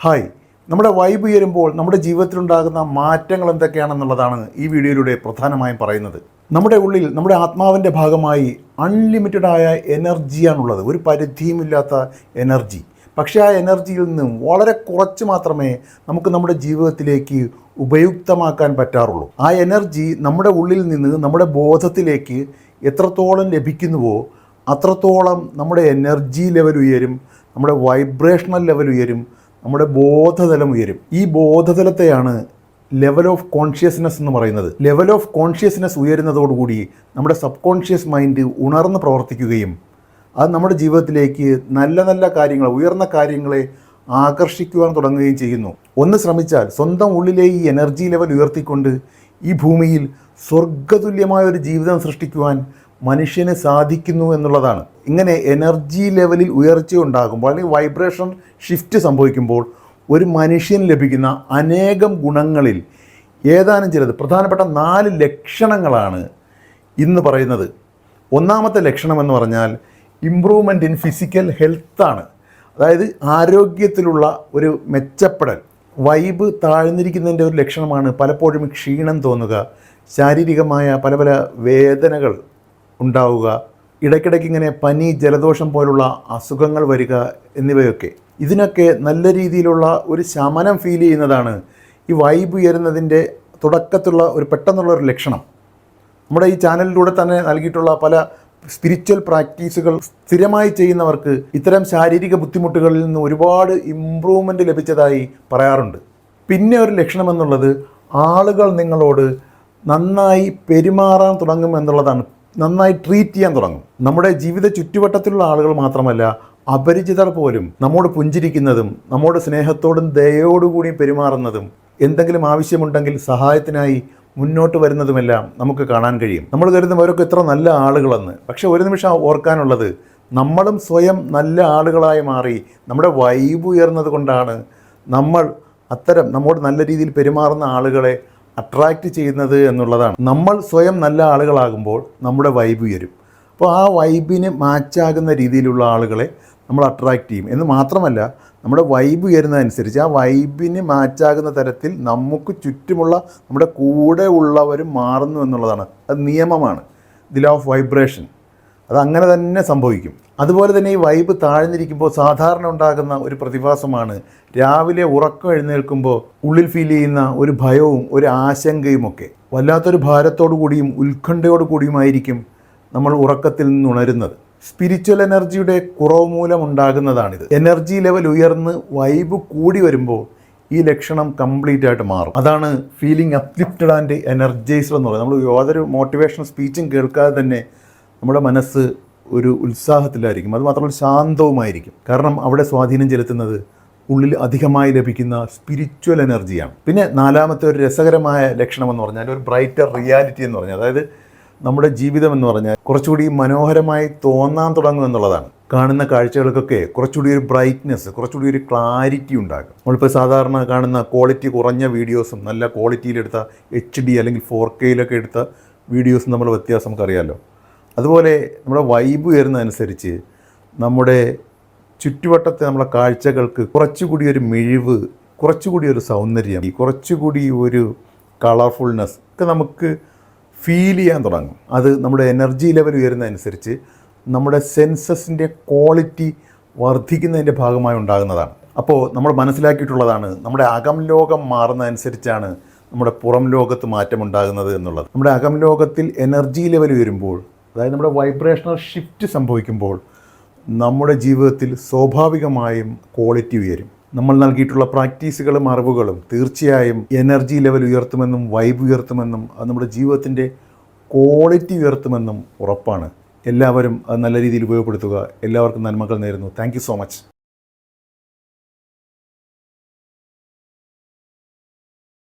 Hi. നമ്മുടെ vibe ഉയരുമ്പോൾ നമ്മുടെ ജീവിതത്തിലുണ്ടാകുന്ന മാറ്റങ്ങൾ എന്തൊക്കെയാണെന്നുള്ളതാണ് ഈ വീഡിയോയിലൂടെ പ്രധാനമായും പറയുന്നത്. നമ്മുടെ ഉള്ളിൽ നമ്മുടെ ആത്മാവിന്റെ ഭാഗമായി അൺലിമിറ്റഡ് ആയ എനർജിയാണുള്ളത്. ഒരു പരിധിയുമില്ലാത്ത എനർജി. പക്ഷേ ആ എനർജിയിൽ നിന്നും വളരെ കുറച്ച് മാത്രമേ നമുക്ക് നമ്മുടെ ജീവിതത്തിലേക്ക് ഉപയുക്തമാക്കാൻ പറ്റാറുള്ളൂ. ആ എനർജി നമ്മുടെ ഉള്ളിൽ നിന്ന് നമ്മുടെ ബോധത്തിലേക്ക് എത്രത്തോളം ലഭിക്കുന്നുവോ അത്രത്തോളം നമ്മുടെ എനർജി ലെവൽ ഉയരും നമ്മുടെ വൈബ്രേഷണൽ ലെവൽ ഉയരും നമ്മുടെ ബോധതലം ഉയരും. ഈ ബോധതലത്തെയാണ് ലെവൽ ഓഫ് കോൺഷ്യസ്നെസ് എന്ന് പറയുന്നത്. ലെവൽ ഓഫ് കോൺഷ്യസ്നെസ് ഉയരുന്നതോടുകൂടി നമ്മുടെ സബ് കോൺഷ്യസ് മൈൻഡ് ഉണർന്ന് പ്രവർത്തിക്കുകയും അത് നമ്മുടെ ജീവിതത്തിലേക്ക് നല്ല നല്ല കാര്യങ്ങൾ ഉയർന്ന കാര്യങ്ങളെ ആകർഷിക്കുവാൻ തുടങ്ങുകയും ചെയ്യുന്നു. ഒന്ന് ശ്രമിച്ചാൽ സ്വന്തം ഉള്ളിലെ ഈ എനർജി ലെവൽ ഉയർത്തിക്കൊണ്ട് ഈ ഭൂമിയിൽ സ്വർഗതുല്യമായ ഒരു ജീവിതം സൃഷ്ടിക്കുവാൻ മനുഷ്യന് സാധിക്കുന്നു എന്നുള്ളതാണ്. ഇങ്ങനെ എനർജി ലെവലിൽ ഉയർച്ച ഉണ്ടാകുമ്പോൾ അല്ലെങ്കിൽ വൈബ്രേഷൻ ഷിഫ്റ്റ് സംഭവിക്കുമ്പോൾ ഒരു മനുഷ്യൻ ലഭിക്കുന്ന അനേകം ഗുണങ്ങളിൽ ഏതാനും ചിലത്. പ്രധാനപ്പെട്ട നാല് ലക്ഷണങ്ങളാണ് ഇന്ന് പറയുന്നത്. ഒന്നാമത്തെ ലക്ഷണം എന്ന് പറഞ്ഞാൽ ഇമ്പ്രൂവ്മെന്റ് ഇൻ ഫിസിക്കൽ ഹെൽത്താണ് അതായത് ആരോഗ്യത്തിലുള്ള ഒരു മെച്ചപ്പെടൽ. വൈബ് താഴ്ന്നിരിക്കുന്നതിന്റെ ഒരു ലക്ഷണമാണ് പലപ്പോഴും ക്ഷീണം തോന്നുക ശാരീരികമായ പല പല വേദനകൾ ഉണ്ടാവുക. ഇടയ്ക്കിടയ്ക്ക് ഇങ്ങനെ പനി ജലദോഷം പോലുള്ള അസുഖങ്ങൾ വരിക എന്നിവയൊക്കെ. ഇതിനൊക്കെ നല്ല രീതിയിലുള്ള ഒരു ശമനം ഫീൽ ചെയ്യുന്നതാണ് ഈ വൈബ് ഉയരുന്നതിന്റെ തുടക്കത്തുള്ള ഒരു പെട്ടെന്നുള്ള ഒരു ലക്ഷണം. നമ്മുടെ ഈ ചാനലിലൂടെ തന്നെ നൽകിയിട്ടുള്ള പല സ്പിരിച്വൽ പ്രാക്ടീസുകൾ സ്ഥിരമായി ചെയ്യുന്നവർക്ക് ഇത്തരം ശാരീരിക ബുദ്ധിമുട്ടുകളിൽ നിന്ന് ഒരുപാട് ഇമ്പ്രൂവ്മെന്റ് ലഭിച്ചതായി പറയാറുണ്ട്. പിന്നെ ഒരു ലക്ഷണമെന്നുള്ളത് ആളുകൾ നിങ്ങളോട് നന്നായി പെരുമാറാൻ തുടങ്ങും എന്നുള്ളതാണ്. നന്നായി ട്രീറ്റ് ചെയ്യാൻ തുടങ്ങും. നമ്മുടെ ജീവിത ചുറ്റുവട്ടത്തിലുള്ള ആളുകൾ മാത്രമല്ല അപരിചിതർ പോലും നമ്മോട് പുഞ്ചിരിക്കുന്നതും നമ്മോട് സ്നേഹത്തോടും ദയോടുകൂടിയും പെരുമാറുന്നതും എന്തെങ്കിലും ആവശ്യമുണ്ടെങ്കിൽ സഹായത്തിനായി മുന്നോട്ട് വരുന്നതുമെല്ലാം നമുക്ക് കാണാൻ കഴിയും. നമ്മൾ കരുതും അവരൊക്കെ ഇത്ര നല്ല ആളുകളെന്ന്. പക്ഷേ ഒരു നിമിഷം ഓർക്കാനുള്ളത് നമ്മളും സ്വയം നല്ല ആളുകളായി മാറി നമ്മുടെ വൈബ് ഉയർന്നത് കൊണ്ടാണ് നമ്മൾ അത്തരം നമ്മോട് നല്ല രീതിയിൽ പെരുമാറുന്ന ആളുകളെ അട്രാക്റ്റ് ചെയ്യുന്നത് എന്നുള്ളതാണ്. നമ്മൾ സ്വയം നല്ല ആളുകളാകുമ്പോൾ നമ്മുടെ വൈബ് ഉയരും. അപ്പോൾ ആ വൈബിന് മാച്ചാകുന്ന രീതിയിലുള്ള ആളുകളെ നമ്മൾ അട്രാക്റ്റ് ചെയ്യും. എന്ന് മാത്രമല്ല നമ്മുടെ വൈബ് ഉയരുന്നതനുസരിച്ച് ആ വൈബിന് മാച്ചാകുന്ന തരത്തിൽ നമുക്ക് ചുറ്റുമുള്ള നമ്മുടെ കൂടെ ഉള്ളവരും മാറുന്നു എന്നുള്ളതാണ്. അത് നിയമമാണ്. ദി ലോ ഓഫ് വൈബ്രേഷൻ അത് അങ്ങനെ തന്നെ സംഭവിക്കും. അതുപോലെ തന്നെ ഈ വൈബ് താഴ്ന്നിരിക്കുമ്പോൾ സാധാരണ ഉണ്ടാകുന്ന ഒരു പ്രതിഭാസമാണ് രാവിലെ ഉറക്കം എഴുന്നേൽക്കുമ്പോൾ ഉള്ളിൽ ഫീൽ ചെയ്യുന്ന ഒരു ഭയവും ഒരു ആശങ്കയും ഒക്കെ വല്ലാത്തൊരു ഭാരത്തോടു കൂടിയും ഉത്കണ്ഠയോടു കൂടിയുമായിരിക്കും നമ്മൾ ഉറക്കത്തിൽ നിന്ന് ഉണരുന്നത്. സ്പിരിച്വൽ എനർജിയുടെ കുറവ് മൂലം ഉണ്ടാകുന്നതാണിത്. എനർജി ലെവൽ ഉയർന്ന് വൈബ് കൂടി വരുമ്പോൾ ഈ ലക്ഷണം കംപ്ലീറ്റ് ആയിട്ട് മാറും. അതാണ് ഫീലിംഗ് അപ്ലിഫ്റ്റഡ് ആൻഡ് എനർജൈസ്ഡ് എന്ന് പറയുന്നത്. നമ്മൾ യാതൊരു മോട്ടിവേഷണൽ സ്പീച്ചും കേൾക്കാതെ തന്നെ നമ്മുടെ മനസ്സ് ഒരു ഉത്സാഹത്തിലായിരിക്കും. അതുമാത്രമല്ല ശാന്തവുമായിരിക്കും. കാരണം അവിടെ സ്വാധീനം ചെലുത്തുന്നത് ഉള്ളിൽ അധികമായി ലഭിക്കുന്ന സ്പിരിച്വൽ എനർജിയാണ് പിന്നെ നാലാമത്തെ ഒരു രസകരമായ ലക്ഷണം എന്ന് പറഞ്ഞാൽ ഒരു ബ്രൈറ്റർ റിയാലിറ്റി എന്ന് പറഞ്ഞാൽ അതായത് നമ്മുടെ ജീവിതം എന്ന് പറഞ്ഞാൽ കുറച്ചുകൂടി മനോഹരമായി തോന്നാൻ തുടങ്ങും എന്നുള്ളതാണ്. കാണുന്ന കാഴ്ചകൾക്കൊക്കെ കുറച്ചുകൂടി ഒരു ബ്രൈറ്റ്നെസ് കുറച്ചുകൂടി ഒരു ക്ലാരിറ്റി ഉണ്ടാകും. നമ്മളിപ്പോൾ സാധാരണ കാണുന്ന ക്വാളിറ്റി കുറഞ്ഞ വീഡിയോസും നല്ല ക്വാളിറ്റിയിലെടുത്ത എച്ച് ഡി അല്ലെങ്കിൽ ഫോർ കെയിലൊക്കെ എടുത്ത വീഡിയോസും നമ്മൾ വ്യത്യാസം നമുക്കറിയാമല്ലോ അതുപോലെ നമ്മുടെ വൈബ് ഉയരുന്നതനുസരിച്ച് നമ്മുടെ ചുറ്റുവട്ടത്തെ നമ്മുടെ കാഴ്ചകൾക്ക് കുറച്ചുകൂടി ഒരു മിഴിവ് കുറച്ചുകൂടി ഒരു സൗന്ദര്യം കുറച്ചുകൂടി ഒരു കളർഫുൾനെസ് ഒക്കെ നമുക്ക് ഫീൽ ചെയ്യാൻ തുടങ്ങും. അത് നമ്മുടെ എനർജി ലെവൽ ഉയരുന്നതനുസരിച്ച് നമ്മുടെ സെൻസസിന്റെ ക്വാളിറ്റി വർദ്ധിക്കുന്നതിന്റെ ഭാഗമായി ഉണ്ടാകുന്നതാണ്. അപ്പോൾ നമ്മൾ മനസ്സിലാക്കിയിട്ടുള്ളതാണ് നമ്മുടെ അകം ലോകം മാറുന്നതനുസരിച്ചാണ് നമ്മുടെ പുറം ലോകത്ത് മാറ്റമുണ്ടാകുന്നത് എന്നുള്ളത്. നമ്മുടെ അകം ലോകത്തിൽ എനർജി ലെവൽ ഉയരുമ്പോൾ അതായത് നമ്മുടെ വൈബ്രേഷണൽ ഷിഫ്റ്റ് സംഭവിക്കുമ്പോൾ നമ്മുടെ ജീവിതത്തിൽ സ്വാഭാവികമായും ക്വാളിറ്റി ഉയരും. നമ്മൾ നൽകിയിട്ടുള്ള പ്രാക്ടീസുകളും അറിവുകളും തീർച്ചയായും എനർജി ലെവൽ ഉയർത്തുമെന്നും വൈബ് ഉയർത്തുമെന്നും അത് നമ്മുടെ ജീവിതത്തിന്റെ ക്വാളിറ്റി ഉയർത്തുമെന്നും ഉറപ്പാണ്. എല്ലാവരും അത് നല്ല രീതിയിൽ ഉപയോഗപ്പെടുത്തുക. എല്ലാവർക്കും നന്മകൾ നേരുന്നു. Thank so much